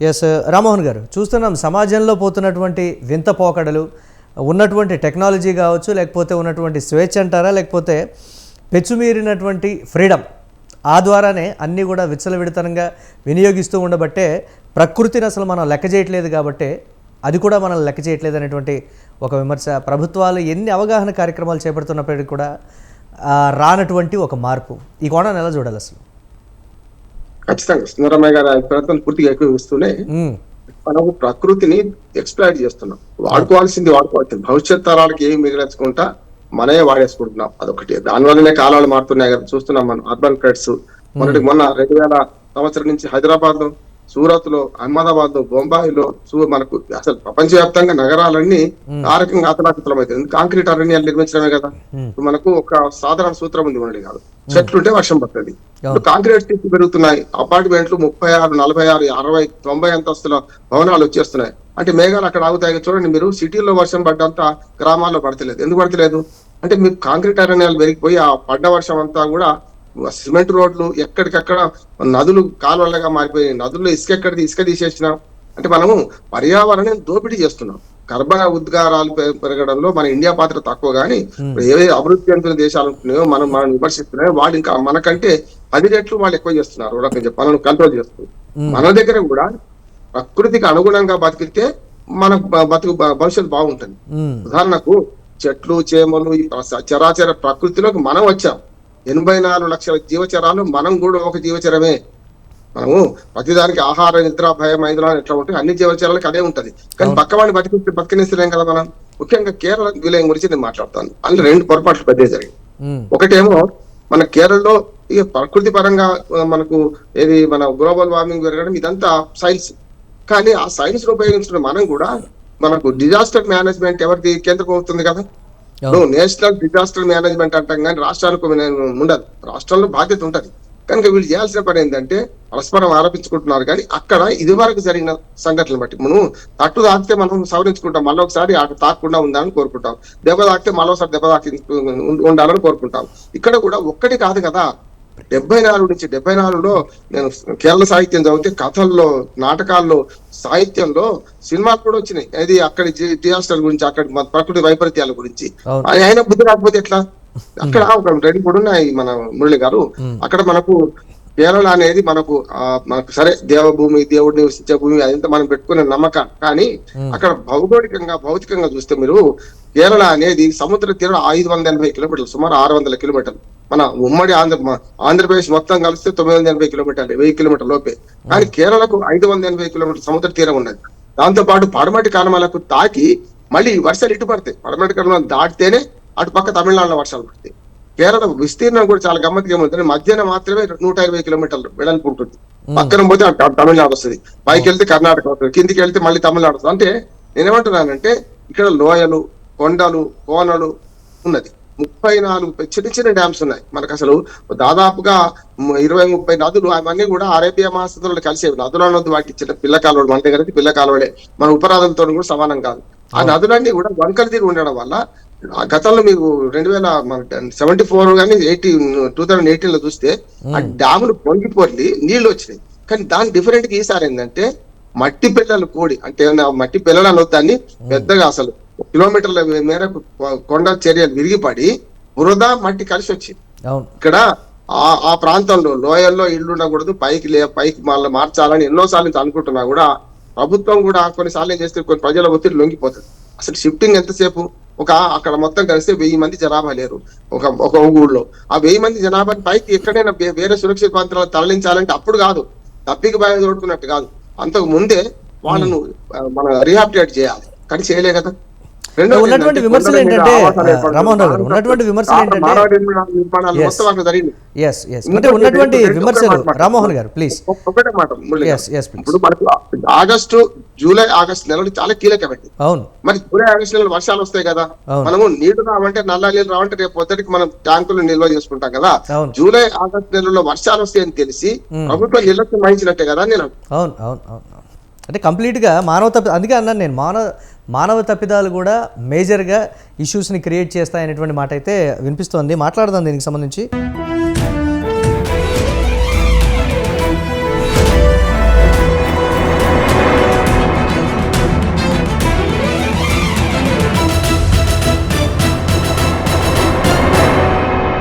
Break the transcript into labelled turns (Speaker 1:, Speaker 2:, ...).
Speaker 1: Yes Rammohan గారు చూస్తున్నాం సమాజంలో పోతున్నటువంటి వింత పోకడలు ఉన్నటువంటి టెక్నాలజీ కావచ్చు లేకపోతే ఉన్నటువంటి స్వేచ్ఛ అంటారా లేకపోతే పెచ్చుమీరినటువంటి ఫ్రీడమ్ ఆ ద్వారానే అన్నీ కూడా విచ్చలవిడితనంగా వినియోగిస్తూ ఉండబట్టే ప్రకృతిని అసలు మనం లెక్క చేయట్లేదు కాబట్టే అది కూడా మనం లెక్క చేయట్లేదు అనేటువంటి ఒక విమర్శ. ప్రభుత్వాలు ఎన్ని అవగాహన కార్యక్రమాలు చేపడుతున్నప్పటికీ కూడా రానటువంటి ఒక మార్పు. ఈ కోణాన్ని ఎలా చూడాలి అసలు?
Speaker 2: ఖచ్చితంగా సుందరమయ్య గారి అభిప్రాయాలను పూర్తిగా ఎక్కువిస్తూనే
Speaker 1: ఉమ్,
Speaker 2: మనము ప్రకృతిని ఎక్స్ప్లాయిట్ చేస్తున్నాం. వాడుకోవాల్సింది వాడుకోవాల్సింది. భవిష్యత్ తరాలకి ఏమి మిగిలించకుండా మనమే వాడేసుకుంటున్నాం. అదొకటి. దానివల్లనే కాలాలు మారుతున్నాయి కదా. చూస్తున్నాం మనం. అర్బన్ ఫ్లడ్స్ మొన్నటి మొన్న రెండు వేల సంవత్సరం నుంచి హైదరాబాద్లో సూరత్లో అహ్మదాబాద్లో బొంబాయిలో మనకు అసలు ప్రపంచవ్యాప్తంగా నగరాలన్నీ ఆ రకంగా అతలాకుతలం అవుతుంది కాంక్రీట్ అరణ్యాలు నిర్మించడమే కదా. మనకు ఒక సాధారణ సూత్రం ఉంది మనకి కాదు. చెట్లుంటే వర్షం పడుతుంది. కాంక్రీట్ సిటీ పెరుగుతున్నాయి. అపార్ట్మెంట్లు ముప్పై ఆరు నలభై ఆరు అరవై తొంభై అంతస్తుల భవనాలు వచ్చేస్తున్నాయి. అంటే మేఘాలు అక్కడ ఆగుతాయి. చూడండి మీరు సిటీలో వర్షం పడ్డంత గ్రామాల్లో పడతలేదు. ఎందుకు పడతలేదు? అంటే మీకు కాంక్రీట్ అరణ్యాలు పెరిగిపోయి ఆ పడ్డ వర్షం అంతా కూడా సిమెంట్ రోడ్లు ఎక్కడికక్కడ నదులు కాలువలుగా మారిపోయి నదుల్లో ఇసుక ఎక్కడిది? ఇసుక తీసేసినాం? అంటే మనము పర్యావరణం దోపిడీ చేస్తున్నాం. కర్బన ఉద్గారాలు పెరగడంలో మన ఇండియా పాత్ర తక్కువ కానీ ఇప్పుడు ఏవే అభివృద్ధి చెందిన దేశాలు ఉంటున్నాయో మనం మనం విమర్శిస్తున్నాయో వాళ్ళు ఇంకా మనకంటే పది రెట్లు వాళ్ళు ఎక్కువ చేస్తున్నారు. రకంగా మనల్ని కంట్రోల్ చేస్తున్నారు మన దగ్గర కూడా ప్రకృతికి అనుగుణంగా బతికితే మన బతుకు భవిష్యత్తు బాగుంటుంది. ఉదాహరణకు చెట్లు చేమలు చరాచర ప్రకృతిలోకి మనం వచ్చాం. ఎనభై నాలుగు లక్షల జీవచరాలు మనం కూడా ఒక జీవచరమే. మనము ప్రతిదానికి ఆహార నిద్ర భయం ఐదులా ఎట్లా ఉంటాయి అన్ని జీవచరాలకు అదే ఉంటది. కానీ పక్క వాడిని బతికి బతికినిస్తలేం కదా మనం? ముఖ్యంగా కేరళ విలయం గురించి నేను మాట్లాడతాను. అందులో రెండు పొరపాట్లు పెద్ద జరిగింది ఒకటేమో మన కేరళలో ఇక ప్రకృతి పరంగా మనకు ఏది మన గ్లోబల్ వార్మింగ్ పెరగడం ఇదంతా సైన్స్ కానీ ఆ సైన్స్ ఉపయోగించడం మనం కూడా మనకు డిజాస్టర్ మేనేజ్మెంట్ ఎవరిది కేంద్ర ప్రభుత్వం కదా?
Speaker 1: అవును.
Speaker 2: నేషనల్ డిజాస్టర్ మేనేజ్మెంట్ అంటాం కానీ రాష్ట్రాలకు ఉండదు. రాష్ట్రంలో బాధ్యత ఉంటది. కనుక వీళ్ళు చేయాల్సిన పని ఏంటంటే పరస్పరం ఆరోపించుకుంటున్నారు కానీ అక్కడ ఇది వరకు జరిగిన సంఘటనలు బట్టి మనం తట్టు తాకితే మనం సవరించుకుంటాం. మళ్ళీ ఒకసారి అటు తాకుండా ఉండాలని కోరుకుంటాం. దెబ్బ తాకితే మరోసారి దెబ్బ తాకి ఉండాలని కోరుకుంటాం. ఇక్కడ కూడా ఒక్కటి కాదు కదా. డెబ్బై నాలుగు నుంచి డెబ్బై నాలుగులో నేను కేరళ సాహిత్యం చదివితే కథల్లో నాటకాల్లో సాహిత్యంలో సినిమాలు కూడా వచ్చినాయి. అది అక్కడి డిజాస్టర్ గురించి అక్కడి ప్రకృతి వైపరీత్యాల గురించి. ఆయన బుద్ధి రాకపోతే ఎట్లా? అక్కడ ఒక రెండు కూడా ఉన్నాయి మన మురళి గారు. అక్కడ మనకు కేరళ అనేది మనకు ఆ, మనకు సరే దేవభూమి దేవుడిని నివసించే భూమి అదంతా మనం పెట్టుకునే నమ్మకం. కానీ అక్కడ భౌగోళికంగా భౌతికంగా చూస్తే మీరు కేరళ అనేది సముద్ర తీరం ఐదు వందల ఎనభై కిలోమీటర్లు సుమారు ఆరు వందల కిలోమీటర్లు. మన ఉమ్మడి ఆంధ్ర ఆంధ్రప్రదేశ్ మొత్తం కలిస్తే తొమ్మిది వందల ఎనభై కిలోమీటర్లు వెయ్యి కిలోమీటర్ల లోపే. కానీ కేరళకు ఐదు వందల ఎనభై కిలోమీటర్ల సముద్ర తీరం ఉన్నది. దాంతో పాటు పడమటి కాలమాలకు తాకి మళ్ళీ వర్షాలు ఇటు పడతాయి. పడమటి కాలం దాటితేనే అటు పక్క తమిళనాడులో వర్షాలు పడతాయి. కేరళ విస్తీర్ణం కూడా చాలా గమ్మత్తుగా ఏముంటుంది మధ్యన మాత్రమే నూట ఇరవై కిలోమీటర్లు వెడల్పు ఉంటుంది. పక్కన పోతే తమిళనాడు వస్తుంది. పైకి వెళ్తే కర్ణాటక వస్తుంది. కిందికి వెళ్తే మళ్ళీ తమిళనాడు వస్తుంది. అంటే నేనేమంటున్నానంటే ఇక్కడ లోయలు కొండలు కోనలు ఉన్నది. ముప్పై నాలుగు చిన్న చిన్న డ్యామ్స్ ఉన్నాయి. మనకు అసలు దాదాపుగా ఇరవై ముప్పై నదులు అవన్నీ కూడా అరేబియా మహాసముద్రంలో కలిసేవి. నదుల నది వాటి చిన్న పిల్ల కాలువలు మన దగ్గర పిల్ల కాలువలే. మన ఉపరాధంతో కూడా సమానం కాదు. ఆ నదులన్నీ కూడా వంకలు తీరు ఉండడం వల్ల ఆ గతంలో మీకు రెండు వేల సెవెంటీ ఫోర్ కానీ ఎయిటీ టూ థౌసండ్ ఎయిటీన్లో చూస్తే ఆ డ్యాములు పొంగిపోర్లి నీళ్ళు వచ్చినాయి. కానీ దాని డిఫరెంట్గా ఈసారి ఏంటంటే మట్టి పిల్లలు కోడి అంటే మట్టి పిల్లలు అనొద్దు దాన్ని పెద్దగా అసలు కిలోమీటర్ల మేరకు కొండ చర్యలు విరిగిపడి బురద మట్టి కలిసి వచ్చింది. ఇక్కడ ఆ ఆ ప్రాంతంలో లోయల్లో ఇల్లు ఉండకూడదు పైకి లే పైకి మళ్ళీ మార్చాలని ఎన్నోసార్లు అనుకుంటున్నా కూడా ప్రభుత్వం కూడా కొన్నిసార్లు ఏం చేస్తే కొన్ని ప్రజల ఒత్తిడి లొంగిపోతుంది. అసలు షిఫ్టింగ్ ఎంతసేపు? ఒక అక్కడ మొత్తం కలిస్తే వెయ్యి మంది జనాభా లేరు ఒక ఒక ఊళ్ళో. ఆ వెయ్యి మంది జనాభాని పైకి ఎక్కడైనా వేరే సురక్షిత ప్రాంతాలకు తరలించాలంటే అప్పుడు కాదు. తప్పికి భయం తోడుకున్నట్టు కాదు. అంతకు ముందే వాళ్ళను మనం రీహాబిటేట్ చేయాలి. కానీ చేయలే కదా.
Speaker 1: ఉన్నటువంటి విమర్శలు ఏంటంటే, రామోహన్ రావు గారు, ఉన్నటువంటి విమర్శలు ఏంటంటే- ఎస్ ఎస్ అంటే ఉన్నటువంటి విమర్శలు రామ్మోహన్ గారు ప్లీజ్
Speaker 2: ఒకటే మాట ఇప్పుడు మనకు ఆగస్టు జూలై ఆగస్టు నెలలు చాలా కీలకమైంది
Speaker 1: అవును.
Speaker 2: మరి జూలై ఆగస్టు నెలలు వర్షాలు వస్తాయి కదా. మనము నీళ్ళు రావంటే నల్ల నీళ్ళు రావంటే రేపు పొద్దుటికి మనం ట్యాంకులు నిల్వ చేసుకుంటాం కదా. జూలై ఆగస్టు నెలలో వర్షాలు వస్తాయని తెలిసి ప్రభుత్వం నిర్లక్ష్యం వహించినట్టే కదా నేను
Speaker 1: అవును అవును అవును అవును. అంటే కంప్లీట్గా మానవ తప్పి అందుకే అన్నాను నేను మానవ మానవ తప్పిదాలు కూడా మేజర్గా ఇష్యూస్ని క్రియేట్ చేస్తాయనేటువంటి మాట అయితే వినిపిస్తోంది. మాట్లాడదాం దీనికి సంబంధించి.